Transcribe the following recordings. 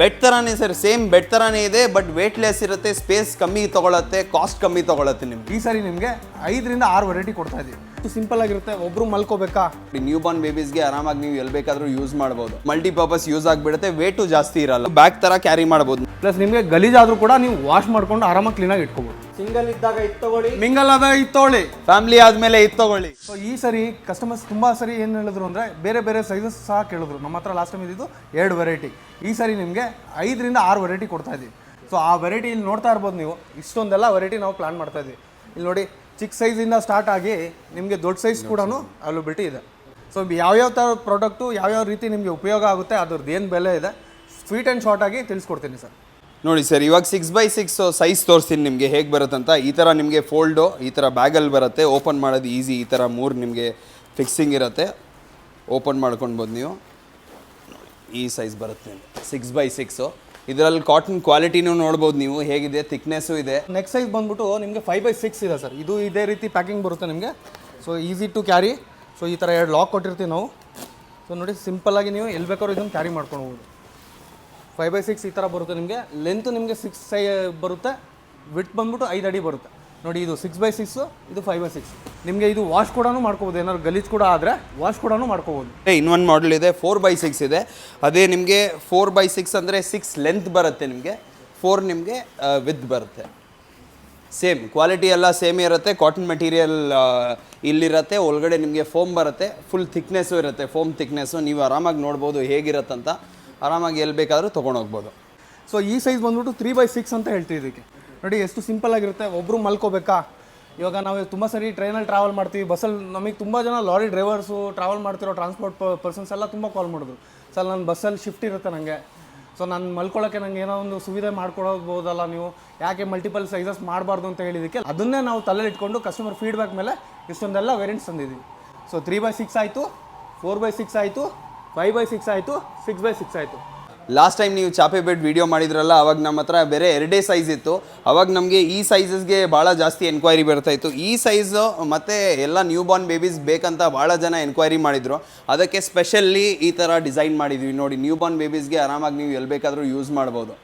Bed ಥರನೇ sir same bed ಥರನೇ ಇದೆ ಬಟ್ ವೇಟ್ಲೆಸ್ ಇರುತ್ತೆ ಸ್ಪೇಸ್ ಕಮ್ಮಿ ತೊಗೊಳತ್ತೆ ಕಾಸ್ಟ್ ಕಮ್ಮಿ ತೊಗೊಳತ್ತೆ ನಿಮ್ಗೆ. ಈ ಸರಿ ನಿಮಗೆ ಐದರಿಂದ ಆರು ವೆರೈಟಿ ಕೊಡ್ತಾ ಇದ್ದೀವಿ ಸಿಂಪಲ್ ಆಗಿರುತ್ತೆ ಒಬ್ರು ಮಲ್ಕೋಬೇಕಾ? ನ್ಯೂ ಬಾರ್ನ್ ಬೇಬೀಸ್ಗೆ ಆರಾಮಾಗಿ ನೀವು ಎಲ್ಲಿ ಬೇಕಾದರೂ ಯೂಸ್ ಮಾಡ್ಬೋದು. ಮಲ್ಟಿಪರ್ಪಸ್ ಯೂಸ್ ಆಗಿಬಿಡುತ್ತೆ ವೇಟು ಜಾಸ್ತಿ ಇರಲ್ಲ. ಬ್ಯಾಗ್ ಥರ ಕ್ಯಾರಿ ಮಾಡ್ಬೋದು. ಪ್ಲಸ್ ನಿಮಗೆ ಗಲೀಜಾದರೂ ಕೂಡ ನೀವು ವಾಶ್ ಮಾಡ್ಕೊಂಡು ಆರಾಮಾಗಿ ಕ್ಲೀನಾಗಿ ಇಟ್ಕೋಬೋದು. ಸಿಂಗಲ್ ಇದ್ದಾಗ ಇದು ತಗೊಳ್ಳಿ. ಮಿಂಗಲ್ ಆದಾಗ ಇತ್ತೊಳ್ಳಿ ಫ್ಯಾಮಿಲಿ ಆದಮೇಲೆ ಇದು ತಗೊಳ್ಳಿ. ಸೊ ಈ ಸರಿ ಕಸ್ಟಮರ್ಸ್ ತುಂಬ ಸರಿ ಏನು ಹೇಳಿದ್ರು ಅಂದರೆ ಬೇರೆ ಬೇರೆ ಸೈಜಸ್ ಸಹ ಕೇಳಿದ್ರು. ನಮ್ಮ ಹತ್ರ ಲಾಸ್ಟ್ ಟೈಮ್ ಇದ್ದಿದ್ದು ಎರಡು ವೆರೈಟಿ ಈ ಸರಿ ನಿಮಗೆ ಐದರಿಂದ ಆರು ವೆರೈಟಿ ಕೊಡ್ತಾ ಇದ್ದೀವಿ. ಸೊ ಆ ವೆರೈಟಿ ಇಲ್ಲಿ ನೋಡ್ತಾ ಇರ್ಬೋದು ನೀವು. ಇಷ್ಟೊಂದೆಲ್ಲ ವೆರೈಟಿ ನಾವು ಪ್ಲಾನ್ ಮಾಡ್ತಾ ಇದ್ದೀವಿ. ಇಲ್ಲಿ ನೋಡಿ ಚಿಕ್ಕ ಸೈಜಿಂದ ಸ್ಟಾರ್ಟ್ ಆಗಿ ನಿಮಗೆ ದೊಡ್ಡ ಸೈಜ್ ಕೂಡ ಅವೈಲಬಿಲಿಟಿ ಇದೆ. ಸೊ ಯಾವ್ಯಾವ ಥರ ಪ್ರಾಡಕ್ಟು ಯಾವ್ಯಾವ ರೀತಿ ನಿಮಗೆ ಉಪಯೋಗ ಆಗುತ್ತೆ ಅದ್ರದ್ದು ಏನು ಬೆಲೆ ಇದೆ ಸ್ವೀಟ್ ಆ್ಯಂಡ್ ಶಾರ್ಟಾಗಿ ಆಗಿ ತಿಳಿಸ್ಕೊಡ್ತೀನಿ ಸರ್. ನೋಡಿ ಸರ್, ಇವಾಗ ಸಿಕ್ಸ್ ಬೈ ಸಿಕ್ಸ್ ಸೈಜ್ ತೋರಿಸ್ತೀನಿ ನಿಮಗೆ ಹೇಗೆ ಬರುತ್ತಂತ. ಈ ಥರ ನಿಮಗೆ ಫೋಲ್ಡು ಈ ಥರ ಬ್ಯಾಗಲ್ಲಿ ಬರುತ್ತೆ. ಓಪನ್ ಮಾಡೋದು ಈಸಿ ಈ ಥರ ಮೂರು ನಿಮಗೆ ಫಿಕ್ಸಿಂಗ್ ಇರುತ್ತೆ. ಓಪನ್ ಮಾಡ್ಕೊಳ್ಬೋದು ನೀವು. ಈ ಸೈಜ್ ಬರುತ್ತೆ ಸಿಕ್ಸ್ ಬೈ ಸಿಕ್ಸು ಇದರಲ್ಲಿ ಕಾಟನ್ ಕ್ವಾಲಿಟಿನೂ ನೋಡ್ಬೋದು ನೀವು, ಹೇಗಿದೆ ಥಿಕ್ನೆಸ್ಸು ಇದೆ. ನೆಕ್ಸ್ಟ್ ಸೈಜ್ ಬಂದ್ಬಿಟ್ಟು ನಿಮಗೆ ಫೈವ್ ಬೈ ಸಿಕ್ಸ್ ಇದೆ ಸರ್. ಇದು ಇದೇ ರೀತಿ ಪ್ಯಾಕಿಂಗ್ ಬರುತ್ತೆ ನಿಮಗೆ. So easy to carry so ಈ ಥರ ಎರಡು ಲಾಕ್ ಕೊಟ್ಟಿರ್ತೀವಿ ನಾವು. ಸೊ ನೋಡಿ ಸಿಂಪಲ್ಲಾಗಿ ನೀವು ಎಲ್ಲಿ ಬೇಕಾದ್ರೂ ಇದನ್ನು ಕ್ಯಾರಿ ಮಾಡ್ಕೊಳ್ಬೋದು. ಫೈವ್ ಬೈ ಸಿಕ್ಸ್ ಈ ಥರ ಬರುತ್ತೆ ನಿಮಗೆ. ಲೆಂತ್ ನಿಮಗೆ ಸಿಕ್ಸ್ ಸೈ ಬರುತ್ತೆ. ವಿಟ್ ಬಂದ್ಬಿಟ್ಟು ಐದು ಅಡಿ ಬರುತ್ತೆ. ನೋಡಿ, ಇದು ಸಿಕ್ಸ್ ಬೈ ಸಿಕ್ಸು ಇದು ಫೈವ್ ಬೈ ಸಿಕ್ಸ್ ನಿಮಗೆ ಇದು ವಾಶ್ ಕೂಡ ಮಾಡ್ಕೋಬೋದು. ಏನಾದ್ರು ಗಲೀಜ್ ಕೂಡ ಆದರೆ ವಾಶ್ ಕೂಡ ಮಾಡ್ಕೋಬೋದು. ಇನ್ನೊಂದು ಮಾಡಲ್ ಇದೆ ಫೋರ್ ಬೈ ಸಿಕ್ಸ್ ಇದೆ. ಅದೇ ನಿಮಗೆ ಫೋರ್ ಬೈ ಸಿಕ್ಸ್ ಅಂದರೆ ಸಿಕ್ಸ್ ಲೆಂತ್ ಬರುತ್ತೆ ನಿಮಗೆ. ಫೋರ್ ನಿಮಗೆ ವಿತ್ ಬರುತ್ತೆ. ಸೇಮ್ ಕ್ವಾಲಿಟಿ ಎಲ್ಲ ಸೇಮ್ ಇರುತ್ತೆ. ಕಾಟನ್ ಮೆಟೀರಿಯಲ್ ಇಲ್ಲಿರತ್ತೆ. ಒಳಗಡೆ ನಿಮಗೆ ಫೋಮ್ ಬರುತ್ತೆ. ಫುಲ್ ಥಿಕ್ನೆಸ್ಸು ಇರುತ್ತೆ. ಫೋಮ್ ಥಿಕ್ನೆಸ್ಸು ನೀವು ಆರಾಮಾಗಿ ನೋಡ್ಬೋದು ಹೇಗಿರುತ್ತಂತ. ಆರಾಮಾಗಿ ಎಲ್ಲಿ ಬೇಕಾದರೂ ತೊಗೊಂಡೋಗ್ಬೋದು ಸೊ ಈ ಸೈಜ್ ಬಂದ್ಬಿಟ್ಟು ತ್ರೀ ಬೈ ಸಿಕ್ಸ್ ಅಂತ ಹೇಳ್ತೀವಿ ಇದಕ್ಕೆ. ನೋಡಿ, ಎಷ್ಟು ಸಿಂಪಲ್ ಆಗಿರುತ್ತೆ. ಒಬ್ಬರು ಮಲ್ಕೋಬೇಕಾ? ಇವಾಗ ನಾವು ತುಂಬ ಸರಿ ಟ್ರೈನಲ್ಲಿ ಟ್ರಾವೆಲ್ ಮಾಡ್ತೀವಿ. ಬಸ್ಸಲ್ಲಿ ನಮಗೆ ತುಂಬ ಜನ ಲಾರಿ ಡ್ರೈವರ್ಸು ಟ್ರಾವೆಲ್ ಮಾಡ್ತಿರೋ ಟ್ರಾನ್ಸ್ಪೋರ್ಟ್ ಪರ್ಸನ್ಸ್ ಎಲ್ಲ ತುಂಬ ಕಾಲ್ ಮಾಡಿದ್ರು. ಸರ್ ನನ್ನ ಬಸ್ಸಲ್ಲಿ ಶಿಫ್ಟ್ ಇರುತ್ತೆ ನನಗೆ ಸೊ ನಾನು ಮಲ್ಕೊಳ್ಳೋಕ್ಕೆ ನನಗೆ ಏನೋ ಒಂದು ಸುವಿಧೆ ಮಾಡ್ಕೊಡೋಬೋದಲ್ಲ ನೀವು? ಯಾಕೆ ಮಲ್ಟಿಪಲ್ ಸೈಜಸ್ ಮಾಡಬಾರ್ದು ಅಂತ ಹೇಳಿದ್ದಕ್ಕೆ ಅದನ್ನೇ ನಾವು ತಲೆಯಲ್ಲಿ ಇಟ್ಕೊಂಡು ಕಸ್ಟಮರ್ ಫೀಡ್ಬ್ಯಾಕ್ ಮೇಲೆ ಇಷ್ಟೊಂದೆಲ್ಲ ವೇರಿಯಂಟ್ಸ್ ತಂದಿದ್ದೀವಿ. ಸೊ ತ್ರೀ ಬೈ ಸಿಕ್ಸ್ ಆಯಿತು. ಫೋರ್ ಬೈ ಸಿಕ್ಸ್ ಆಯಿತು. ಫೈವ್ ಬೈ ಸಿಕ್ಸ್ ಆಯಿತು ಸಿಕ್ಸ್ ಬೈ ಸಿಕ್ಸ್ ಆಯಿತು. ಲಾಸ್ಟ್ ಟೈಮ್ ನೀವು ಚಾಪೆ ಬೆಡ್ ವಿಡಿಯೋ ಮಾಡಿದ್ರಲ್ಲ, ಅವಾಗ ನಮ್ಮ ಹತ್ರ ಬೇರೆ ಎರಡೇ ಸೈಜ್ ಇತ್ತು. ಅವಾಗ ನಮಗೆ ಈ ಸೈಜಸ್ಗೆ ಭಾಳ ಜಾಸ್ತಿ ಎನ್ಕ್ವೈರಿ ಬರ್ತಾ ಇತ್ತು. ಈ ಸೈಜು ಮತ್ತು ಎಲ್ಲ ನ್ಯೂ ಬಾರ್ನ್ ಬೇಬೀಸ್ ಬೇಕಂತ ಭಾಳ ಜನ ಎನ್ಕ್ವೈರಿ ಮಾಡಿದ್ರು. ಅದಕ್ಕೆ ಸ್ಪೆಷಲ್ಲಿ ಈ ಥರ ಡಿಸೈನ್ ಮಾಡಿದ್ವಿ. ನೋಡಿ ನ್ಯೂ ಬಾರ್ನ್ ಬೇಬೀಸ್ಗೆ ಆರಾಮಾಗಿ ನೀವು ಎಲ್ಲಿ ಬೇಕಾದರೂ ಯೂಸ್ ಮಾಡ್ಬೋದು.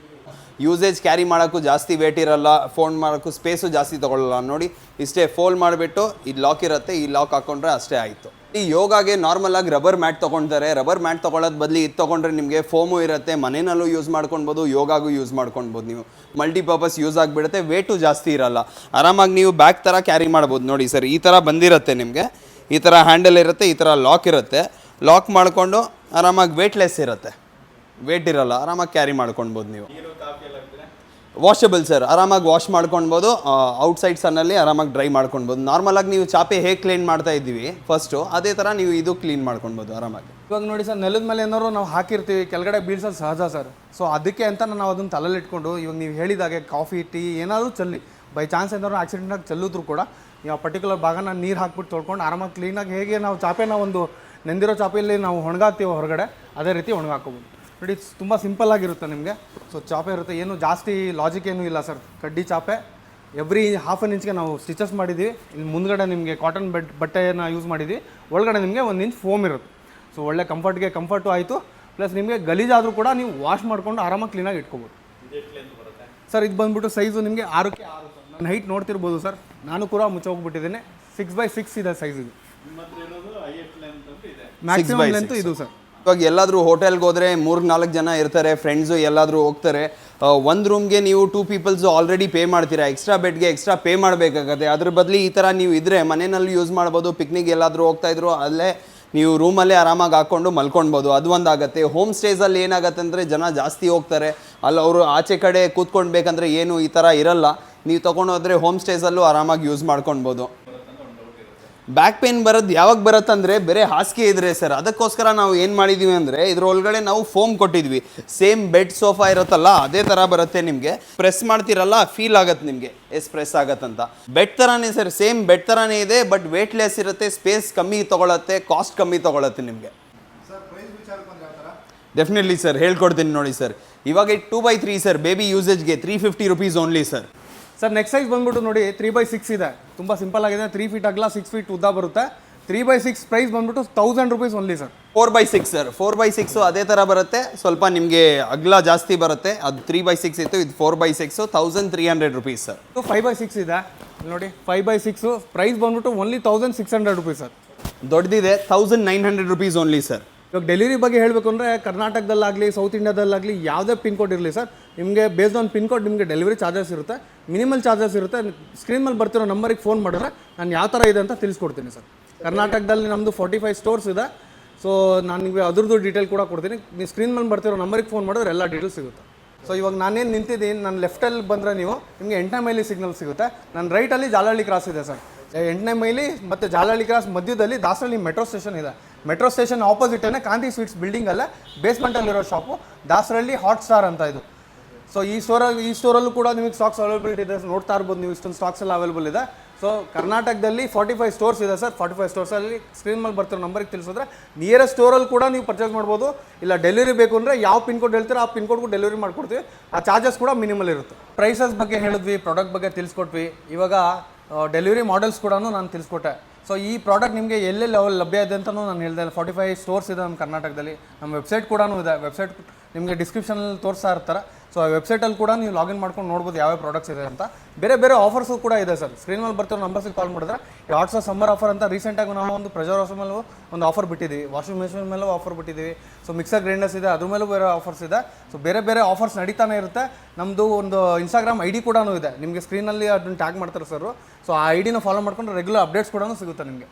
ಯೂಸೇಜ್ ಕ್ಯಾರಿ ಮಾಡೋಕ್ಕೂ ಜಾಸ್ತಿ ವೇಟ್ ಇರಲ್ಲ ಫೋನ್ ಮಾಡೋಕ್ಕೂ ಸ್ಪೇಸು ಜಾಸ್ತಿ ತೊಗೊಳ್ಳಲ್ಲ. ನೋಡಿ, ಇಷ್ಟೇ ಫೋಲ್ಡ್ ಮಾಡಿಬಿಟ್ಟು, ಇದು ಲಾಕ್ ಇರುತ್ತೆ, ಈ ಲಾಕ್ ಹಾಕ್ಕೊಂಡ್ರೆ ಅಷ್ಟೇ ಆಯಿತು. ಯೋಗಾಗೆ ನಾರ್ಮಲ್ ಆಗಿ ರಬ್ಬರ್ ಮ್ಯಾಟ್ ತೊಗೊಳ್ತಾರೆ ರಬ್ಬರ್ ಮ್ಯಾಟ್ ತೊಗೊಳೋದು ಬದಲಿ ಇದು ತೊಗೊಂಡ್ರೆ ನಿಮಗೆ ಫೋಮು ಇರುತ್ತೆ. ಮನೆಯಲ್ಲೂ ಯೂಸ್ ಮಾಡ್ಕೊಳ್ಬೋದು, ಯೋಗಾಗೂ ಯೂಸ್ ಮಾಡ್ಕೊಳ್ಬೋದು ನೀವು. ಮಲ್ಟಿಪರ್ಪಸ್ ಯೂಸ್ ಆಗಿಬಿಡುತ್ತೆ ವೇಟು ಜಾಸ್ತಿ ಇರಲ್ಲ. ಆರಾಮಾಗಿ ನೀವು ಬ್ಯಾಗ್ ಥರ ಕ್ಯಾರಿ ಮಾಡ್ಬೋದು. ನೋಡಿ ಸರ್ ಈ ಥರ ಬಂದಿರುತ್ತೆ ನಿಮಗೆ. ಈ ಥರ ಹ್ಯಾಂಡಲ್ ಇರುತ್ತೆ, ಈ ಥರ ಲಾಕ್ ಇರುತ್ತೆ. ಲಾಕ್ ಮಾಡಿಕೊಂಡು ಆರಾಮಾಗಿ ವೇಟ್ಲೆಸ್ ಇರುತ್ತೆ. ವೇಟ್ ಇರಲ್ಲ, ಆರಾಮಾಗಿ ಕ್ಯಾರಿ ಮಾಡ್ಕೊಳ್ಬೋದು ನೀವು. ವಾಷಬಲ್ ಸರ್ ಆರಾಮಾಗಿ ವಾಶ್ ಮಾಡ್ಕೊಳ್ಬೋದು ಔಟ್ಸೈಡ್ ಸನ್ನಲ್ಲಿ ಆರಾಮಾಗಿ ಡ್ರೈ ಮಾಡ್ಕೊಳ್ಬೋದು ನಾರ್ಮಲಾಗಿ ನೀವು ಚಾಪೆ ಹೇಗೆ ಕ್ಲೀನ್ ಮಾಡ್ತಾ ಇದ್ದೀವಿ ಫಸ್ಟು ಅದೇ ಥರ ನೀವು ಇದು ಕ್ಲೀನ್ ಮಾಡ್ಕೊಳ್ಬೋದು ಆರಾಮಾಗಿ. ಇವಾಗ ನೋಡಿ ಸರ್ ನೆಲದ ಮೇಲೆ ಏನಾದ್ರು ನಾವು ಹಾಕಿರ್ತೀವಿ, ಕೆಳಗಡೆ ಬೀಳ್ಸೋದು ಸಹಜ ಸರ್ ಸೊ ಅದಕ್ಕೆ ಅಂತ ನಾವು ಅದನ್ನು ತಲೆಯಲ್ಲಿ ಇಟ್ಕೊಂಡು, ಇವಾಗ ನೀವು ಹೇಳಿದಾಗೆ ಕಾಫಿ ಟೀ ಏನಾದರೂ ಚಲ್ಲಿ. ಬೈ ಚಾನ್ಸ್ ಏನಾದ್ರು ಆಕ್ಸಿಡೆಂಟಾಗಿ ಚೆಲ್ಲಿದ್ರು ಕೂಡ ನೀವು ಪರ್ಟಿಕ್ಯುಲರ್ ಭಾಗನ ನೀರು ಹಾಕ್ಬಿಟ್ಟು ತೊಳ್ಕೊಂಡು ಆರಾಮಾಗಿ ಕ್ಲೀನಾಗಿ ಹೇಗೆ ನಾವು ಚಾಪೆನ ಒಂದು ನೆಂದಿರೋ ಚಾಪೆಯಲ್ಲಿ ನಾವು ಒಣಗಾಕ್ತೀವಿ ಹೊರಗಡೆ, ಅದೇ ರೀತಿ ಒಣಗಾಕೋಬೋದು ನೋಡಿ ತುಂಬ ಸಿಂಪಲ್ ಆಗಿರುತ್ತೆ ನಿಮಗೆ. ಸೊ ಚಾಪೆ ಇರುತ್ತೆ. ಏನು ಜಾಸ್ತಿ ಲಾಜಿಕ್ ಏನೂ ಇಲ್ಲ ಸರ್ ಕಡ್ಡಿ ಚಾಪೆ. ಎವ್ರಿ ಹಾಫ್ ಆನ್ ಇಂಚ್ಗೆ ನಾವು ಸ್ಟಿಚಸ್ ಮಾಡಿದ್ದೀವಿ ಇಲ್ಲಿ ಮುಂದ್ಗಡೆ ನಿಮಗೆ ಕಾಟನ್ ಬೆಡ್ ಬಟ್ಟೆಯನ್ನು ಯೂಸ್ ಮಾಡಿದ್ವಿ. ಒಳಗಡೆ ನಿಮಗೆ ಒಂದು ಇಂಚ್ ಫೋಮ್ ಇರುತ್ತೆ. ಸೊ ಒಳ್ಳೆ ಕಂಫರ್ಟ್ಗೆ ಕಂಫರ್ಟು ಆಯಿತು. ಪ್ಲಸ್ ನಿಮಗೆ ಗಲೀಜಾದರೂ ಕೂಡ ನೀವು ವಾಶ್ ಮಾಡಿಕೊಂಡು ಆರಾಮಾಗಿ ಕ್ಲೀನಾಗಿ ಇಟ್ಕೋಬೋದು. ಸರ್ ಇದು ಬಂದುಬಿಟ್ಟು ಸೈಜು ನಿಮಗೆ ಆರಕ್ಕೆ ಆರು. ಸರ್ ನನ್ನ ಹೈಟ್ ನೋಡ್ತಿರ್ಬೋದು ಸರ್ ನಾನು ಕೂಡ ಮುಚ್ಚ ಹೋಗ್ಬಿಟ್ಟಿದ್ದೀನಿ. ಸಿಕ್ಸ್ ಬೈ ಸಿಕ್ಸ್ ಇದೆ ಸೈಜ್ ಇದು. ಮ್ಯಾಕ್ಸಿಮಮ್ ಲೆಂತ್ ಇದು. ಸರ್ ಇವಾಗ ಎಲ್ಲಾದರೂ ಹೋಟೆಲ್ಗೆ ಹೋದರೆ ಮೂರು ನಾಲ್ಕು ಜನ ಇರ್ತಾರೆ ಫ್ರೆಂಡ್ಸು ಎಲ್ಲಾದರೂ ಹೋಗ್ತಾರೆ. ಒಂದು ರೂಮ್ಗೆ ನೀವು ಟೂ ಪೀಪಲ್ಸು ಆಲ್ರೆಡಿ ಪೇ ಮಾಡ್ತೀರಾ? ಎಕ್ಸ್ಟ್ರಾ ಬೆಡ್ಗೆ ಎಕ್ಸ್ಟ್ರಾ ಪೇ ಮಾಡಬೇಕಾಗತ್ತೆ. ಅದ್ರ ಬದಲು ಈ ಥರ ನೀವು ಇದ್ದರೆ ಮನೆಯಲ್ಲಿ ಯೂಸ್ ಮಾಡ್ಬೋದು ಪಿಕ್ನಿಕ್ ಎಲ್ಲಾದರೂ ಹೋಗ್ತಾ ಇದ್ರು, ಅಲ್ಲೇ ನೀವು ರೂಮಲ್ಲೇ ಆರಾಮಾಗಿ ಹಾಕ್ಕೊಂಡು ಮಲ್ಕೊಳ್ಬೋದು ಅದು ಒಂದಾಗತ್ತೆ ಹೋಮ್ ಸ್ಟೇಸಲ್ಲಿ ಏನಾಗುತ್ತೆ ಅಂದರೆ ಜನ ಜಾಸ್ತಿ ಹೋಗ್ತಾರೆ. ಅಲ್ಲಿ ಅವರು ಆಚೆ ಕಡೆ ಕೂತ್ಕೊಳ್ಬೇಕಂದ್ರೆ ಏನು ಈ ಥರ ಇರಲ್ಲ. ನೀವು ತೊಗೊಂಡೋದ್ರೆ ಹೋಮ್ ಸ್ಟೇಸಲ್ಲೂ ಆರಾಮಾಗಿ ಯೂಸ್ ಮಾಡ್ಕೊಳ್ಬೋದು ಬ್ಯಾಕ್ ಪೇನ್ ಬರೋದು ಯಾವಾಗ ಬರುತ್ತಂದರೆ ಬೇರೆ ಹಾಸಿಗೆ ಇದ್ರೆ ಸರ್ ಅದಕ್ಕೋಸ್ಕರ ನಾವು ಏನು ಮಾಡಿದ್ದೀವಿ ಅಂದರೆ ಇದ್ರ ಒಳಗಡೆ ನಾವು ಫೋಮ್ ಕೊಟ್ಟಿದ್ವಿ. ಸೇಮ್ ಬೆಡ್ ಸೋಫಾ ಇರುತ್ತಲ್ಲ ಅದೇ ಥರ ಬರುತ್ತೆ ನಿಮಗೆ. ಪ್ರೆಸ್ ಮಾಡ್ತಿರಲ್ಲ ಫೀಲ್ ಆಗತ್ತೆ ನಿಮಗೆ. ಎಸ್ ಪ್ರೆಸ್ ಆಗತ್ತಂತ. ಬೆಡ್ ಥರನೇ ಸರ್ ಸೇಮ್ ಬೆಡ್ ಥರನೇ ಇದೆ ಬಟ್ ವೇಟ್ಲೆಸ್ ಇರುತ್ತೆ ಸ್ಪೇಸ್ ಕಮ್ಮಿ ತೊಗೊಳತ್ತೆ ಕಾಸ್ಟ್ ಕಮ್ಮಿ ತೊಗೊಳತ್ತೆ ನಿಮಗೆ. ಡೆಫಿನೆಟ್ಲಿ ಸರ್ ಹೇಳ್ಕೊಡ್ತೀನಿ ನೋಡಿ ಸರ್ ಇವಾಗ two by three sir baby ಯೂಸೇಜ್ಗೆ three fifty rupees only sir sir next size ಬಂದ್ಬಿಟ್ಟು ನೋಡಿ ತ್ರೀ ಬೈ ಸಿಕ್ಸ್ ಇದೆ. ತುಂಬ ಸಿಂಪಲ್ ಆಗಿದೆ. ತ್ರೀ ಫೀಟ್ ಅಗಲ ಸಿಕ್ಸ್ ಫೀಟ್ ಉದ್ದ ಬರುತ್ತೆ. ತ್ರೀ ಬೈ ಸಿಕ್ಸ್ ಪ್ರೈಸ್ ಬಂದ್ಬಿಟ್ಟು thousand rupees only sir four by six sir four by six ಅದೇ ಥರ ಬರುತ್ತೆ. ಸ್ವಲ್ಪ ನಿಮಗೆ ಅಗ್ಲ ಜಾಸ್ತಿ ಬರುತ್ತೆ. ಅದು ತ್ರೀ ಬೈ ಸಿಕ್ಸ್ ಇತ್ತು ಇದು four by six thousand three hundred rupees sir ಇದು ಫೈವ್ ಬೈ ಸಿಕ್ಸ್ ಇದೆ. ನೋಡಿ ಫೈವ್ ಬೈ ಸಿಕ್ಸು ಪ್ರೈಸ್ ಬಂದ್ಬಿಟ್ಟು only thousand six hundred rupees sir ದೊಡ್ಡದಿದೆ thousand nine hundred rupees only sir ಇವಾಗ ಡೆಲಿವರಿ ಬಗ್ಗೆ ಹೇಳಬೇಕು ಅಂದರೆ ಕರ್ನಾಟಕದಲ್ಲಾಗಲಿ ಸೌತ್ ಇಂಡಿಯಾದಲ್ಲಾಗಲಿ ಯಾವುದೇ ಪಿನ್ ಕೋಡ್ ಇರಲಿ ಸರ್, ನಿಮಗೆ ಬೇಸ್ಡ್ ಆನ್ ಪಿನ್ ಕೋಡ್ ನಿಮಗೆ ಡೆಲಿವರಿ ಚಾರ್ಜಸ್ ಇರುತ್ತೆ. ಮಿನಿಮಲ್ ಚಾರ್ಜಸ್ ಇರುತ್ತೆ. ಸ್ಕ್ರೀನ್ ಮೇಲೆ ಬರ್ತಿರೋ ನಂಬರಿಗೆ ಫೋನ್ ಮಾಡಿದ್ರೆ ನಾನು ಯಾವ ಥರ ಇದೆ ಅಂತ ತಿಳಿಸ್ಕೊಡ್ತೀನಿ ಸರ್. ಕರ್ನಾಟಕದಲ್ಲಿ ನಮ್ಮದು ಫೋರ್ಟಿ ಫೈವ್ ಸ್ಟೋರ್ಸ್ ಇದೆ. ಸೊ ನಾನು ನಿಮಗೆ ಅದ್ರದ್ದು ಡೀಟೇಲ್ ಕೂಡ ಕೊಡ್ತೀನಿ. ನೀವು ಸ್ಕ್ರೀನ್ ಮೇಲೆ ಬರ್ತಿರೋ ನಂಬರಿಗೆ ಫೋನ್ ಮಾಡಿದ್ರೆ ಎಲ್ಲ ಡೀಟೇಲ್ಸ್ ಸಿಗುತ್ತೆ. ಸೊ ಇವಾಗ ನಾನೇನು ನಿಂತಿದ್ದೀನಿ, ನಾನು ಲೆಫ್ಟಲ್ಲಿ ಬಂದರೆ ನೀವು, ನಿಮಗೆ ಎಂಟನೇ ಮೈಲಿ ಸಿಗ್ನಲ್ ಸಿಗುತ್ತೆ. ನಾನು ರೈಟಲ್ಲಿ ಜಾಲಹಳ್ಳಿ ಕ್ರಾಸ್ ಇದೆ ಸರ್. ಎಂಟನೇ ಮೈಲಿ ಮತ್ತು ಜಾಲಹಳ್ಳಿ ಕ್ರಾಸ್ ಮಧ್ಯದಲ್ಲಿ ದಾಸರಳ್ಳಿ ಮೆಟ್ರೋ ಸ್ಟೇಷನ್ ಇದೆ. ಮೆಟ್ರೋ ಸ್ಟೇಷನ್ ಆಪೋಸಿಟೇನೆ ಕಾಂತಿ ಸ್ವೀಟ್ಸ್ ಬಿಲ್ಡಿಂಗಲ್ಲೇ ಬೇಸ್ಮೆಂಟಲ್ಲಿರೋ ಶಾಪು ದಾಸರಳ್ಳಿ ಹಾಟ್ ಸ್ಟಾರ್ ಅಂತ ಇದು. ಸೊ ಈ ಸ್ಟೋರ ಈ ಸ್ಟೋರಲ್ಲೂ ಕೂಡ ನಿಮಗೆ ಸ್ಟಾಕ್ಸ್ ಅವೈಲಬಿಲಿಟಿ ಇದೆ. ನೋಡ್ತಾ ಇರ್ಬೋದು ನೀವು ಇಷ್ಟೊಂದು ಸ್ಟಾಕ್ಸ್ ಎಲ್ಲ ಅವೈಲೇಬಲ್ ಇದೆ. ಸೊ ಕರ್ನಾಟಕದಲ್ಲಿ ಫಾರ್ಟಿ ಫೈವ್ ಸ್ಟೋರ್ಸ್ ಇದೆ ಸರ್. ಫಾರ್ಟಿ ಫೈವ್ ಸ್ಟೋರ್ಸಲ್ಲಿ ಸ್ಕ್ರೀನ್ ಮೇಲೆ ಬರ್ತಿರೋ ನಂಬರಿಗೆ ತಿಳಿಸಿದ್ರೆ ನಿಯರೆಸ್ಟ್ ಸ್ಟೋರಲ್ಲಿ ಕೂಡ ನೀವು ಪರ್ಚೇಸ್ ಮಾಡ್ಬೋದು. ಇಲ್ಲ ಡೆಲಿವರಿ ಬೇಕು ಅಂದರೆ ಯಾವ ಪಿನ್ ಕೋಡ್ ಹೇಳ್ತೀರೋ ಆ ಪಿನ್ ಕೋಡ್ಗೂ ಡೆಲಿವರಿ ಮಾಡಿಕೊಡ್ತೀವಿ. ಆ ಚಾರ್ಜಸ್ ಕೂಡ ಮಿನಿಮಲ್ ಇರುತ್ತೆ. ಪ್ರೈಸಸ್ ಬಗ್ಗೆ ಹೇಳಿದ್ವಿ ಪ್ರಾಡಕ್ಟ್ ಬಗ್ಗೆ ತಿಳಿಸ್ಕೊಟ್ವಿ. ಇವಾಗ ಡೆಲಿವರಿ ಮಾಡೆಲ್ಸ್ ಕೂಡ ನಾನು ತಿಳಿಸ್ಕೊಟ್ಟೆ. ಸೊ ಈ ಪ್ರಾಡಕ್ಟ್ ನಿಮಗೆ ಎಲ್ಲೆಲ್ಲಿ ಲಭ್ಯ ಇದೆ ಅಂತಲೂ ನಾನು ಹೇಳಿದೆ ಫಾರ್ಟಿ ಫೈವ್ ಸ್ಟೋರ್ಸ್ ಇದೆ ನಮ್ಮ ಕರ್ನಾಟಕದಲ್ಲಿ. ನಮ್ಮ ವೆಬ್ಸೈಟ್ ಕೂಡ ಇದೆ. ವೆಬ್ಸೈಟ್ ನಿಮಗೆ ಡಿಸ್ಕ್ರಿಪ್ಷನಲ್ಲಿ ತೋರಿಸ್ತಾ ಇರ್ತಾರೆ. ಸೊ ಆ ವೆಬ್ಸೈಟಲ್ಲಿ ಕೂಡ ನೀವು ಲಾಗಿನ್ ಮಾಡ್ಕೊಂಡು ನೋಡ್ಬೋದು ಯಾವ್ಯಾವ ಪ್ರಾಡಕ್ಟ್ಸ್ ಇದೆ ಅಂತ. ಬೇರೆ ಬೇರೆ ಆಫರ್ಸು ಕೂಡ ಇದೆ ಸರ್. ಸ್ಕ್ರೀನ್ ಮೇಲೆ ಬರ್ತಿರೋ ನಂಬರ್ಸಿಗೆ ಕಾಲ್ ಮಾಡಿದ್ರೆ, ಈ ವಾಟ್ಸಪ್ ಸಮ್ಮರ್ ಆಫರ್ ಅಂತ ರೀಸೆಂಟಾಗಿ ನಾವು ಒಂದು ಪ್ರೆಜರ್ ವಾಷ್ ಮೇಲೂ ಒಂದು ಆಫರ್ ಬಿಟ್ಟಿದ್ದೀವಿ. ವಾಷಿಂಗ್ ಮೆಷಿನ್ ಮೇಲೂ ಆಫರ್ ಬಿಟ್ಟಿದ್ದೀವಿ. ಸೊ ಮಿಕ್ಸರ್ ಗ್ರೈಂಡರ್ಸ್ ಇದೆ, ಅದ್ರ ಮೇಲೂ ಬೇರೆ ಆಫರ್ಸ್ ಇದೆ. ಸೊ ಬೇರೆ ಬೇರೆ ಆಫರ್ಸ್ ನಡೀತಾನೆ ಇರುತ್ತೆ. ನಮ್ಮದು ಒಂದು ಇನ್ಸ್ಟಾಗ್ರಾಮ್ ಐ ಡಿ ಕೂಡ ಇದೆ. ನಿಮಗೆ ಸ್ಕ್ರೀನಲ್ಲಿ ಅದನ್ನು ಟ್ಯಾಗ್ ಮಾಡ್ತಾರೆ ಸರ್ ಸೊ ಆ ಐ ಡಿನ ಫಾಲೋ ಮಾಡ್ಕೊಂಡು ರೆಗ್ಯುಲರ್ ಅಪ್ಡೇಟ್ಸ್ ಕೂಡ ಸಿಗುತ್ತೆ ನಿಮಗೆ.